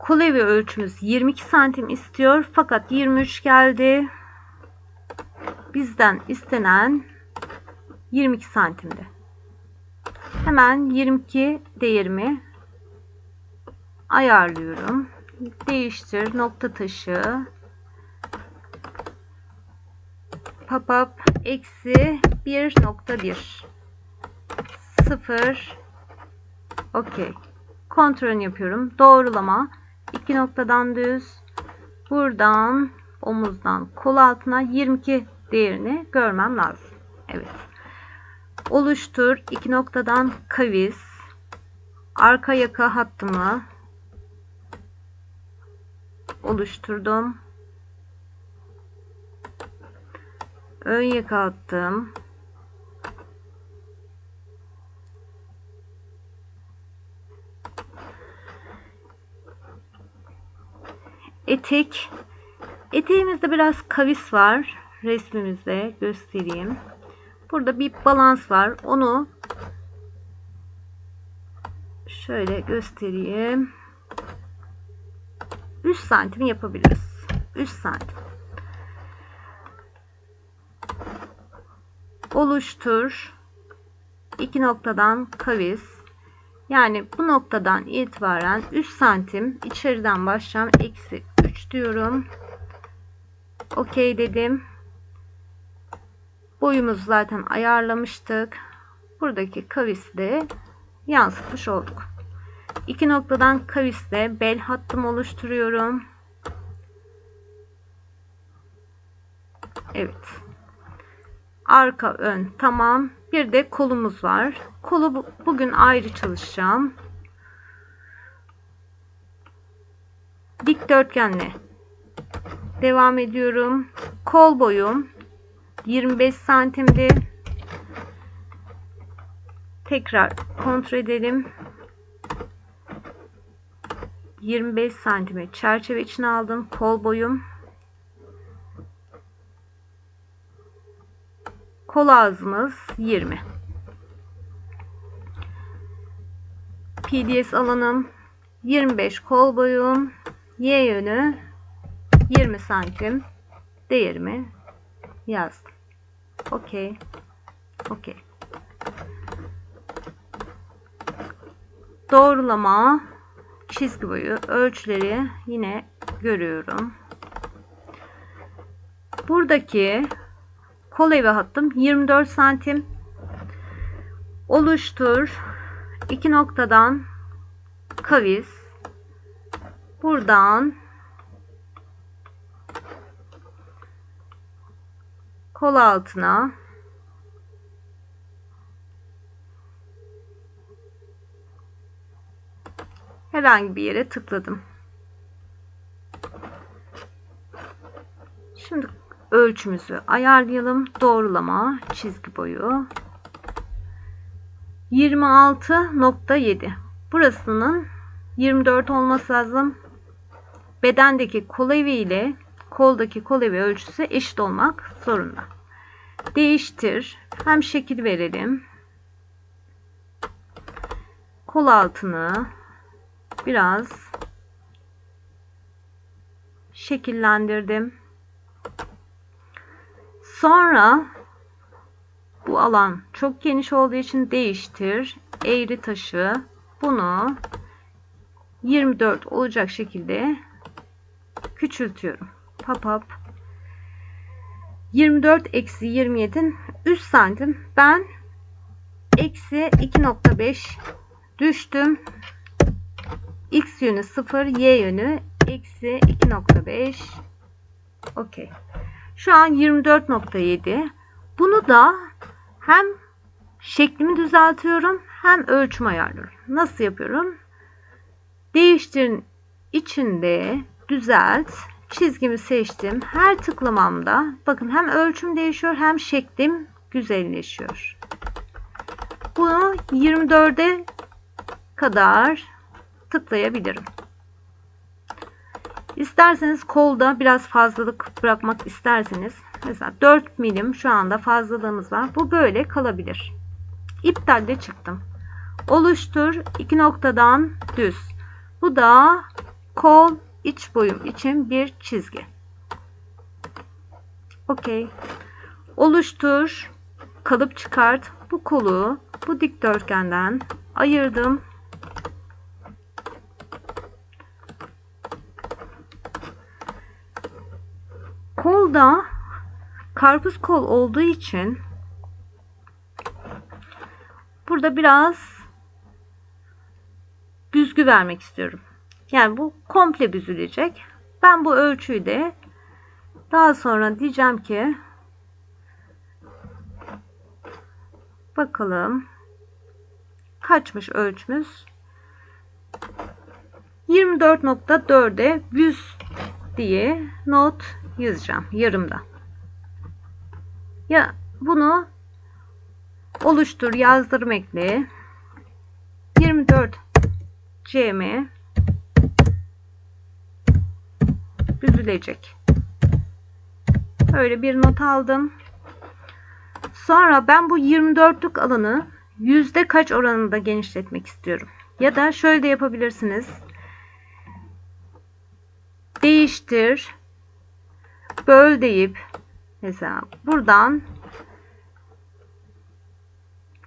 Kulevi ölçümüz 22 santim istiyor. Fakat 23 geldi. Bizden istenen 22 santimdi. Hemen 22 değerimi ayarlıyorum. Değiştir nokta taşı. Pop-up eksi 1.1 0 okey. Kontrol yapıyorum. Doğrulama iki noktadan düz. Buradan omuzdan kol altına 22 değerini görmem lazım. Evet. Oluştur. İki noktadan kavis. Arka yaka hattımı oluşturdum. Ön yaka attım. Etek. Eteğimizde biraz kavis var. Resmimizde göstereyim. Burada bir balans var. Onu şöyle göstereyim. 3 santim yapabiliriz. 3 santim. oluştur iki noktadan kavis yani bu noktadan itibaren 3 santim içeriden başlayacağım eksi 3 diyorum okey dedim. Boyumuzu zaten ayarlamıştık. Buradaki kavisi de yansıtmış olduk. İki noktadan kavisle bel hattımı oluşturuyorum. Evet. Arka ön tamam. Bir de kolumuz var. Kolu bugün ayrı çalışacağım dikdörtgenle. Devam ediyorum. Kol boyum 25 santimdi. Tekrar kontrol edelim. 25 santime çerçeve içine aldım. Kol boyum. Kol ağzımız 20. PDS alanım 25 kol boyum Y yönü 20 santim değerimi yazdım. Okey. Okey. Doğrulama çizgi boyu ölçüleri yine görüyorum. Buradaki kol evi hattım 24 santim oluştur iki noktadan kavis buradan kol altına herhangi bir yere tıkladım. Şimdi ölçümüzü ayarlayalım. Doğrulama çizgi boyu 26.7 burasının 24 olması lazım. Bedendeki kol evi ile koldaki kol evi ölçüsü eşit olmak zorunda. Değiştir. Hem şekil verelim. Kol altını biraz şekillendirdim. Sonra bu alan çok geniş olduğu için değiştir. Eğri taşı bunu 24 olacak şekilde küçültüyorum. Pop up 24 eksi 27'nin 3 santim. Ben eksi 2.5 düştüm. X yönü 0, Y yönü eksi 2.5. Okey. Şu an 24.7. Bunu da hem şeklimi düzeltiyorum hem ölçüm ayarlıyorum. Nasıl yapıyorum? Değiştirin içinde düzelt çizgimi seçtim. Her tıklamamda bakın hem ölçüm değişiyor hem şeklim güzelleşiyor. Bunu 24'e kadar tıklayabilirim. İsterseniz kolda biraz fazlalık bırakmak isterseniz mesela 4 milim şu anda fazlalığımız var. Bu böyle kalabilir. İptalde çıktım. Oluştur iki noktadan düz. Bu da Kol iç boyum için bir çizgi. Okey. Oluştur. Kalıp çıkart. Bu kolu bu dikdörtgenden ayırdım. Kolda karpuz kol olduğu için burada biraz büzgü vermek istiyorum. Yani bu komple büzülecek. Ben bu ölçüyü de daha sonra diyeceğim ki bakalım kaçmış ölçümüz 24.4'e 100 diye not yazacağım yarımda. Ya bunu oluştur yazdırım ekle 24 cm büzülecek. Böyle bir not aldım. Sonra ben bu 24'lük alanı yüzde kaç oranında genişletmek istiyorum. Ya da şöyle de yapabilirsiniz. Değiştir. Böl deyip mesela buradan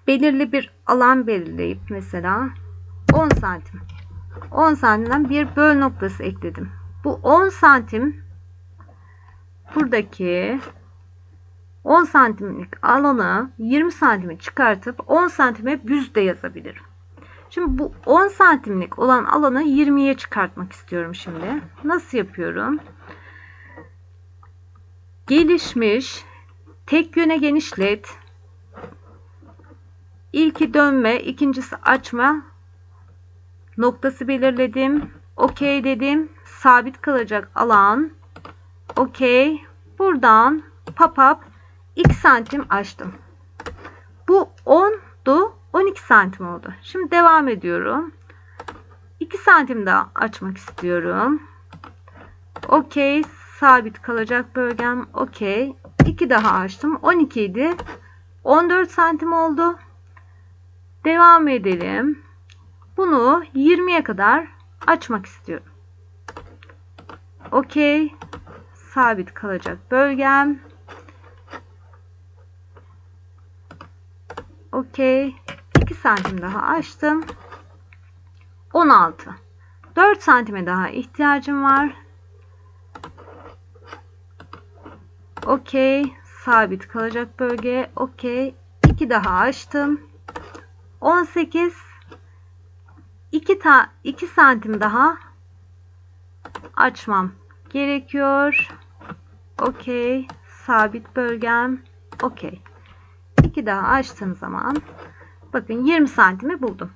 belirli bir alan belirleyip mesela 10 santim 10 santimden bir böl noktası ekledim. Bu 10 santim buradaki 10 santimlik alanı 20 santime çıkartıp 10 santime büz de yazabilirim. Şimdi bu 10 santimlik olan alanı 20'ye çıkartmak istiyorum şimdi. Nasıl yapıyorum? Gelişmiş tek yöne genişlet. İlki dönme, ikincisi açma noktası belirledim. OK dedim. Sabit kalacak alan. OK. Buradan pop-up 2 santim açtım. Bu 10'du. 12 santim oldu. Şimdi devam ediyorum. 2 santim daha açmak istiyorum. OK. Sabit kalacak bölgem. OK. 2 daha açtım. 12 idi. 14 santim oldu. Devam edelim. Bunu 20'ye kadar açmak istiyorum. OK. Sabit kalacak bölgem. OK. 2 santim daha açtım. 16. 4 santime daha ihtiyacım var. OK. Sabit kalacak bölge. OK. 2 daha açtım. 18 2 ta 2 santim daha açmam gerekiyor. Okey. Sabit bölgem. Okey. 2 daha açtığım zaman bakın 20 santimi buldum.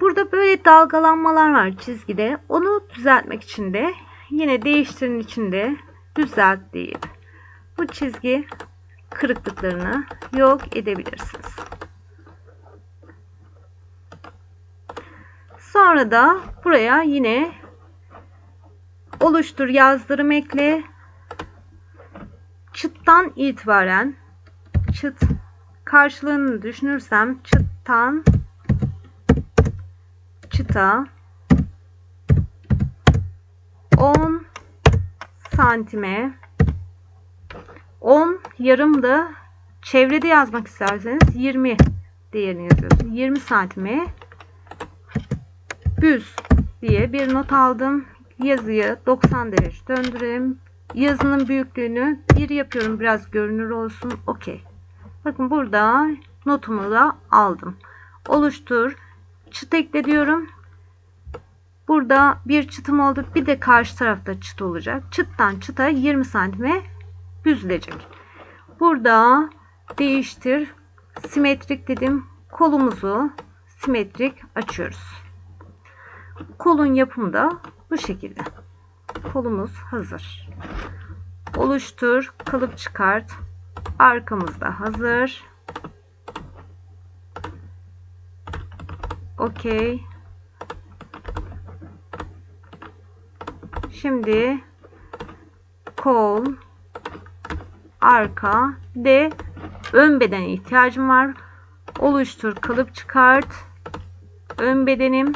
Burada böyle dalgalanmalar var çizgide. Onu düzeltmek için de yine değiştirin içinde düzelt deyip bu çizgi kırıklıklarını yok edebilirsiniz. Sonra da buraya yine oluştur yazdırım ekle. Çıttan itibaren çıt karşılığını düşünürsem çıttan çıta 10 santime 10 yarım da çevrede yazmak isterseniz 20 değerini yazıyorsunuz. 20 santime büz diye bir not aldım. Yazıyı 90 derece döndüreyim. Yazının büyüklüğünü 1 yapıyorum. Biraz görünür olsun. Okey. Bakın burada notumu da aldım. Oluştur. Çıt ekle diyorum. Burada bir çıtım oldu. Bir de karşı tarafta çıt olacak. Çıttan çıta 20 santime büzülecek. Burada değiştir. Simetrik dedim. Kolumuzu simetrik açıyoruz. Kolun yapımı da bu şekilde. Kolumuz hazır. Oluştur, kalıp çıkart. Arkamızda hazır. Okey. Şimdi kol, arka de ön bedene ihtiyacım var. Oluştur, kalıp çıkart. Ön bedenim